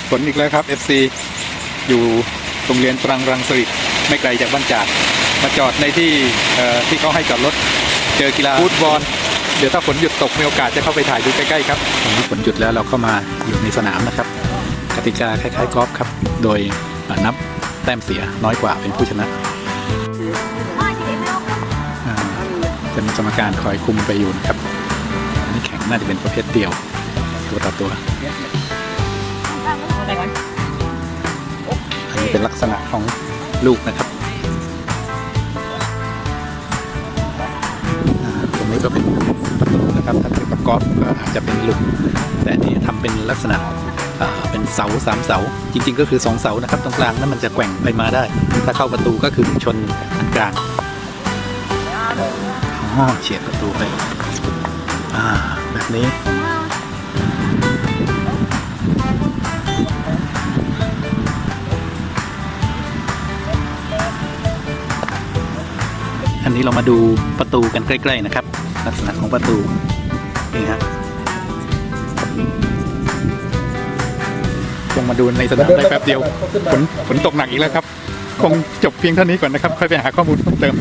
ดฝนอีกแล้วครับ FC อยู่โรงเรียนตรังรังสริตไม่ไกลจากบ้านจากมาจอดในที่เอ่อที่เขาให้จอดรถ เจอกีฬาฟุตบอลเดี๋ยวถ้าฝนหยุดตกมีโอกาสจะเข้าไปถ่ายดูใกล้ๆครับตอนนี้ฝนหยุดแล้วเราก็มาอยู่ในสนามนะครับกติกาคล้ายๆกอล์ฟครับ โดยนับแต้มเสียน้อยกว่าเป็นผู้ชนะอ่าจะมีกรรมการคอยคุมไปอยู่นะครับอันนี้แข่งน่าจะเป็นประเภทเดียวตัวต่อตัว อันนี้เป็นลักษณะของลูกนะครับตรงนี้ก็เป็นประตูนะครับถ้าเทียบกับกอล์ฟก็อาจจะเป็นลูกแต่อันนี้ทำเป็นลักษณะเป็นเสาสามเสา จริง ๆ ก็คือสองเสานะครับตรงกลางนั้นมันจะแกว่งไปมาได้ ถ้าเข้าประตูก็คือชนอันกลางอ๋อเฉียดประตูไป อ่า แบบนี้ อันนี้เรามาดูประตูกันใกล้ ๆนะครับ ลักษณะของประตูนี่ฮะคงมาดูในสนามได้แป๊บเดียวฝนฝนตกหนักอีกแล้วครับ คงจบเพียงเท่านี้ก่อนนะครับ ค่อยไปหาข้อมูลเพิ่มเติม